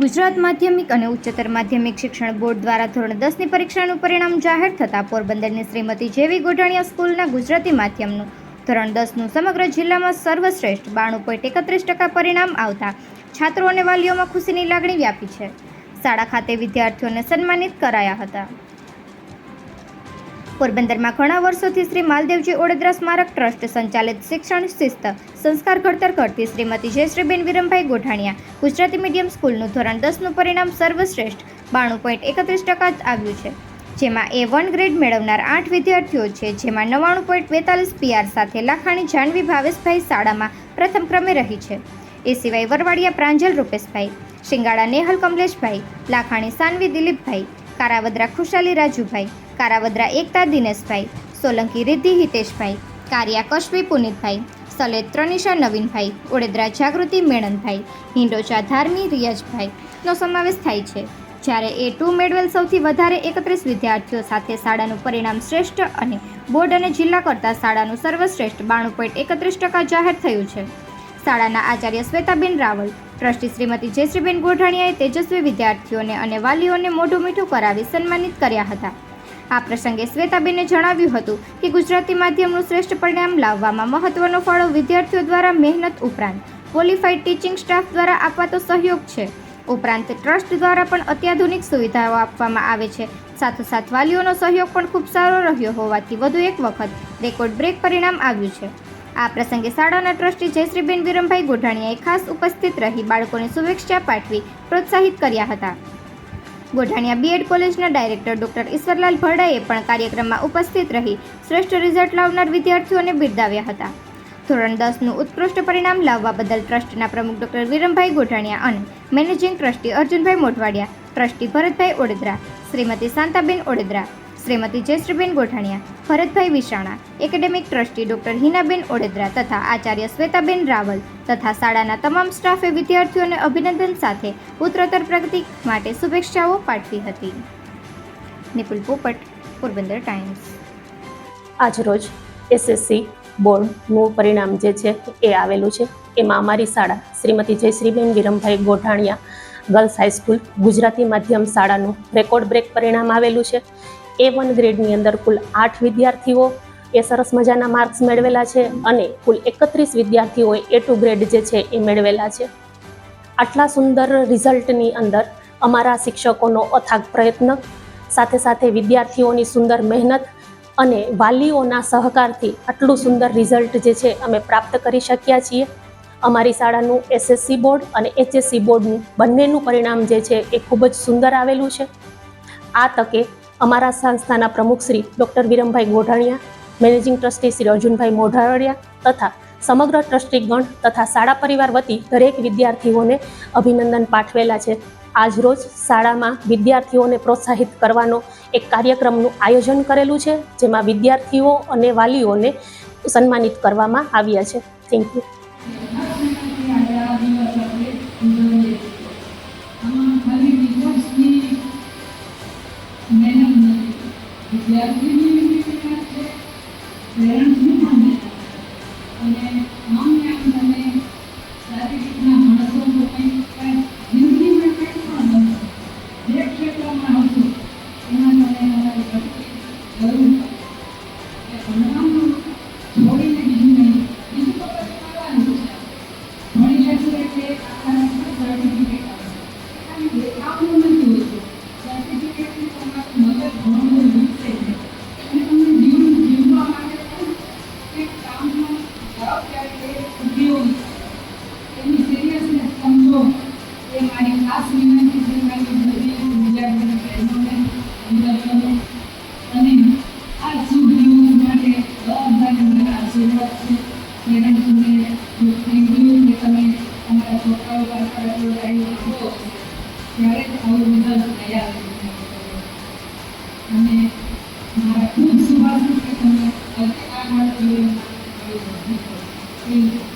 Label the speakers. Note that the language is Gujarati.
Speaker 1: ગુજરાત માધ્યમિક અને ઉચ્ચતર માધ્યમિક શિક્ષણ બોર્ડ દ્વારા ધોરણ દસની પરીક્ષાનું પરિણામ જાહેર થતાં પોરબંદરની શ્રીમતી જેવી ગોઢાણીયા સ્કૂલના ગુજરાતી માધ્યમનું ધોરણ દસનું સમગ્ર જિલ્લામાં સર્વશ્રેષ્ઠ બાણું પોઈન્ટ એકત્રીસ ટકા પરિણામ આવતા છાત્રો અને વાલીઓમાં ખુશીની લાગણી વ્યાપી છે શાળા ખાતે વિદ્યાર્થીઓને સન્માનિત કરાયા હતા પોરબંદરમાં ઘણા વર્ષોથી શ્રી માલદેવજી ઓડેદરા સ્મારક ટ્રસ્ટ સંચાલિત શિક્ષણ શિસ્ત સંસ્કાર ઘડતર કરતી શ્રીમતી જયશ્રીબેન વિરમભાઈ ગોઠાણીયા ગુજરાતી મીડિયમ સ્કૂલનું ધોરણ દસનું પરિણામ સર્વશ્રેષ્ઠ બાણું પોઈન્ટ એકત્રીસ ટકા જ આવ્યું છે જેમાં એ વન ગ્રેડ મેળવનાર આઠ વિદ્યાર્થીઓ છે જેમાં નવ્વાણું પોઈન્ટ બેતાલીસ પીઆર સાથે લાખાણી જાનવી ભાવેશભાઈ શાળામાં પ્રથમ ક્રમે રહી છે એ સિવાય વરવાડિયા પ્રાંજલ રૂપેશભાઈ શિંગાડા નેહલ કમલેશભાઈ લાખાણી સાનવી દિલીપભાઈ કારાવદરા ખુશાલી રાજુભાઈ કારાવદ્રા એકતા દિનેશભાઈ સોલંકી રિદ્ધિ હિતેશભાઈ કારિયા કશ્વી પુનિતભાઈ સલેદ ત્રણિશા નવીનભાઈ ઓડેદરા જાગૃતિ મેણનભાઈ હિંડોચા ધાર્મી નો સમાવેશ થાય છે જ્યારે એ ટુ મેળવેલ સૌથી વધારે એકત્રીસ વિદ્યાર્થીઓ સાથે શાળાનું પરિણામ શ્રેષ્ઠ અને બોર્ડ અને જિલ્લા કરતાં શાળાનું સર્વશ્રેષ્ઠ બાણું પોઈન્ટ એકત્રીસ ટકા જાહેર થયું છે શાળાના આચાર્ય શ્વેતાબેન રાવલ ટ્રસ્ટી શ્રીમતી જયશ્રીબેન ગોઢાણીયાએ તેજસ્વી વિદ્યાર્થીઓને અને વાલીઓને મોઢું મીઠું કરાવી સન્માનિત કર્યા હતા આ પ્રસંગે શ્વેતાબેને જણાવ્યું હતું કે ગુજરાતી માધ્યમનું શ્રેષ્ઠ પરિણામ લાવવામાં મહત્વનો ફાળો વિદ્યાર્થીઓ દ્વારા મહેનત ઉપરાંત ક્વોલિફાઈડ ટીચિંગ સ્ટાફ દ્વારા અપાતો સહયોગ છે ઉપરાંત ટ્રસ્ટ દ્વારા પણ અત્યાધુનિક સુવિધાઓ આપવામાં આવે છે સાથોસાથ વાલીઓનો સહયોગ પણ ખૂબ સારો રહ્યો હોવાથી વધુ એક વખત રેકોર્ડ બ્રેક પરિણામ આવ્યું છે આ પ્રસંગે શાળાના ટ્રસ્ટી જયશ્રીબેન વિરમભાઈ ગોઢાણીયાએ ખાસ ઉપસ્થિત રહી બાળકોને શુભેચ્છા પાઠવી પ્રોત્સાહિત કર્યા હતા ગોઢાણિયા બીએડ કોલેજના ડાયરેક્ટર ડોક્ટર ઈશ્વરલાલ ભરડાએ પણ કાર્યક્રમમાં ઉપસ્થિત રહી શ્રેષ્ઠ રિઝલ્ટ લાવનાર વિદ્યાર્થીઓને બિરદાવ્યા હતા ધોરણ દસનું ઉત્કૃષ્ટ પરિણામ લાવવા બદલ ટ્રસ્ટના પ્રમુખ ડોક્ટર વિરમભાઈ ગોઢાણિયા અને managing trustee Arjunbhai Modhwadiya trustee Bharatbhai Odedara Shrimati Shantaben Odedara Shrimati Jayshreeben Gothaniya Bharatbhai Vishana academic trustee doctor Hinaben Odedara તથા આચાર્ય શ્વેતાબેન રાવલ તથા શાળાના તમામ સ્ટાફે વિદ્યાર્થીઓને અભિનંદન સાથે ઉત્તરોત્તર પ્રગતિ માટે શુભેચ્છાઓ પાઠવી હતી નિપુલ પોપટ પોરબંદર ટાઈમ્સ
Speaker 2: આજરોજ એસએસસી બોર્ડનું પરિણામ જે છે એ આવેલું છે એમાં અમારી શાળા શ્રીમતી જયશ્રીબેન વિરમભાઈ ગોઠાણીયા ગર્લ્સ હાઈસ્કૂલ ગુજરાતી માધ્યમ શાળાનું રેકોર્ડ બ્રેક પરિણામ આવેલું છે એ વન ગ્રેડની અંદર કુલ આઠ વિદ્યાર્થીઓ એ સરસ મજાના માર્ક્સ મેળવેલા છે અને કુલ એકત્રીસ વિદ્યાર્થીઓએ એ ટુ ગ્રેડ જે છે એ મેળવેલા છે આટલા સુંદર રિઝલ્ટની અંદર અમારા શિક્ષકોનો અથાગ પ્રયત્ન સાથે સાથે વિદ્યાર્થીઓની સુંદર મહેનત અને વાલીઓના સહકારથી આટલું સુંદર રિઝલ્ટ જે છે અમે પ્રાપ્ત કરી શક્યા છીએ અમારી શાળાનું એસએસસી બોર્ડ અને એચએસસી બોર્ડનું બંનેનું પરિણામ જે છે એ ખૂબ જ સુંદર આવેલું છે આ તકે અમારા સંસ્થાના પ્રમુખ Shri doctor Viramabhai Godhaniya managing trustee Shri Arjunbhai Modhwadiya તથા સમગ્ર ટ્રસ્ટી ગણ તથા શાળા પરિવાર વતી દરેક વિદ્યાર્થીઓને અભિનંદન પાઠવેલા છે આજરોજ શાળામાં વિદ્યાર્થીઓને પ્રોત્સાહિત કરવાનો એક કાર્યક્રમનું આયોજન કરેલું છે જેમાં વિદ્યાર્થીઓ અને વાલીઓને સન્માનિત કરવામાં આવ્યા છે થેન્ક યુ
Speaker 3: Amen. ખાસ વિનંતી છે મારી બધી ગુજરાતની અને આ શુભ માટે બધાને મારા આશીર્વાદ છે પેરેન્ટ્સને થેન્ક યુ તમે અમારા છોકરાઓ ટાઈમ આપો ત્યારે જ આવું તૈયાર અને મારા ખૂબ શુભાશીષ તમે આ